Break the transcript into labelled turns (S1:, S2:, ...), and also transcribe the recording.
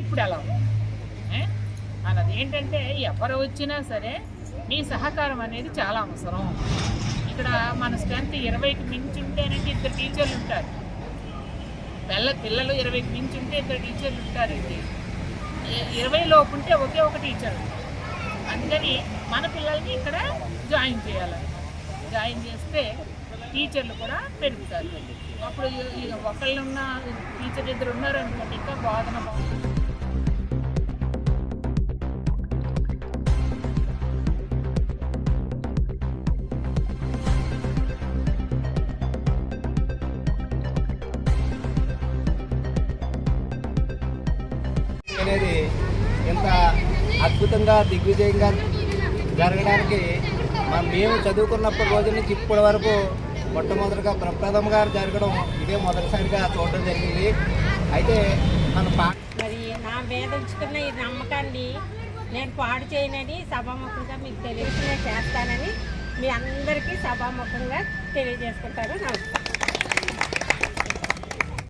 S1: ఇప్పుడు ఎలా ఉంది అన్నది ఏంటంటే ఎవరు వచ్చినా సరే మీ సహకారం అనేది చాలా అవసరం. ఇక్కడ మన స్ట్రెంత్ ఇరవైకి మించి ఉంటేనంటే ఇద్దరు టీచర్లు ఉంటారు. పిల్ల పిల్లలు ఇరవైకి మించి ఉంటే ఇద్దరు టీచర్లు ఉంటారండి. ఇరవై లోపు ఉంటే ఒకే ఒక టీచర్ అందుకని మన పిల్లల్ని ఇక్కడ జాయిన్ చేయాలి. జాయిన్ చేస్తే టీచర్లు కూడా పెరుగుతారు. అప్పుడు ఒకళ్ళు ఉన్న టీచర్ ఇద్దరు ఉన్నారనుకోండి ఇంకా బోధన బాగుంటుంది.
S2: అనేది ఇంత అద్భుతంగా దిగ్విజయంగా జరగడానికి మా- మేము చదువుకున్నప్పటి రోజు నుంచి ఇప్పటి వరకు మొట్టమొదటిగా ప్రప్రథమగా జరగడం ఇదే మొదటిసారిగా చూడడం జరిగింది. అయితే మన పా
S3: మరి నా మీద ఉంచుకున్న ఈ నమ్మకాన్ని నేను పాడు చేయనని సభాముఖంగా మీకు తెలియజేసి నేను చేస్తానని మీ అందరికీ సభాముఖంగా తెలియజేసుకుంటాను. నమస్కారం.